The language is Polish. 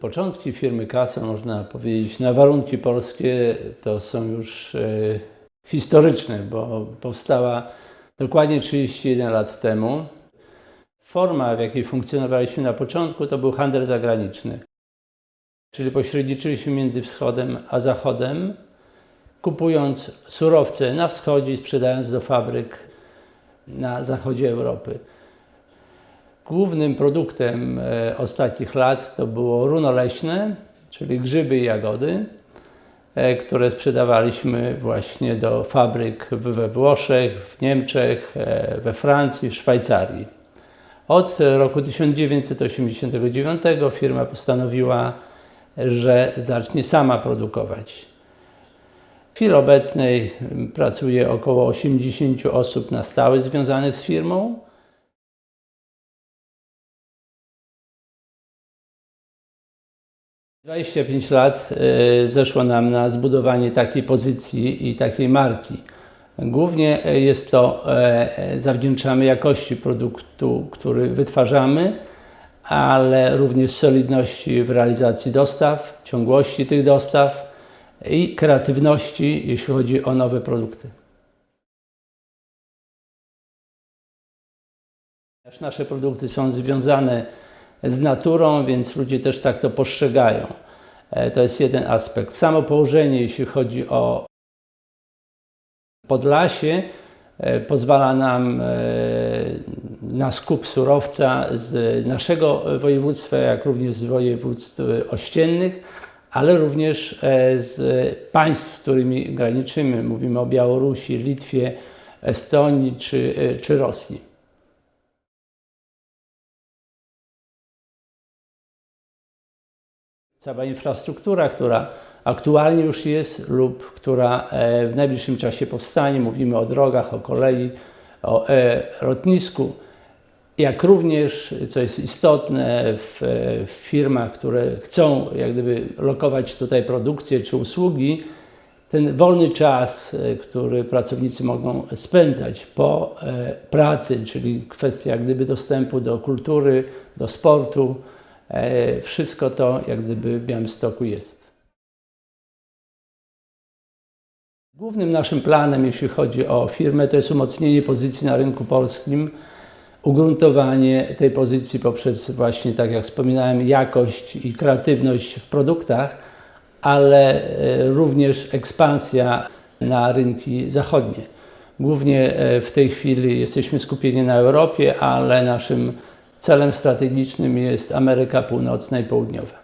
Początki firmy Kasa, można powiedzieć, na warunki polskie to są już e, historyczne, bo powstała dokładnie 31 lat temu. Forma, w jakiej funkcjonowaliśmy na początku, to był handel zagraniczny. Czyli pośredniczyliśmy między wschodem a zachodem, kupując surowce na wschodzie i sprzedając do fabryk na zachodzie Europy. Głównym produktem e, ostatnich lat to było runo leśne, czyli grzyby i jagody, e, które sprzedawaliśmy właśnie do fabryk we Włoszech, w Niemczech, e, we Francji, w Szwajcarii. Od roku 1989 firma postanowiła, że zacznie sama produkować. W chwili obecnej pracuje około 80 osób na stałe związanych z firmą. Dwadzieścia pięć lat y, zeszło nam na zbudowanie takiej pozycji i takiej marki. Głównie y, jest to e, zawdzięczamy jakości produktu, który wytwarzamy, ale również solidności w realizacji dostaw, ciągłości tych dostaw i kreatywności, jeśli chodzi o nowe produkty. Nasze produkty są związane z naturą, więc ludzie też tak to postrzegają. E, To jest jeden aspekt. Samo położenie, jeśli chodzi o Podlasie, e, pozwala nam e, na skup surowca z naszego województwa, jak również z województw ościennych, ale również z państw, z którymi graniczymy. Mówimy o Białorusi, Litwie, Estonii czy, czy Rosji. Cała infrastruktura, która aktualnie już jest lub która e, w najbliższym czasie powstanie, mówimy o drogach, o kolei, o e, lotnisku, jak również, co jest istotne, w, w firmach, które chcą jak gdyby lokować tutaj produkcję czy usługi, ten wolny czas, e, który pracownicy mogą spędzać po e, pracy, czyli kwestia jak gdyby dostępu do kultury, do sportu, e, wszystko to jak gdyby w Białymstoku jest. Głównym naszym planem, jeśli chodzi o firmę, to jest umocnienie pozycji na rynku polskim, ugruntowanie tej pozycji poprzez właśnie, tak jak wspominałem, jakość i kreatywność w produktach, ale e, również ekspansja na rynki zachodnie. Głównie e, w tej chwili jesteśmy skupieni na Europie, ale naszym celem strategicznym jest Ameryka Północna i Południowa.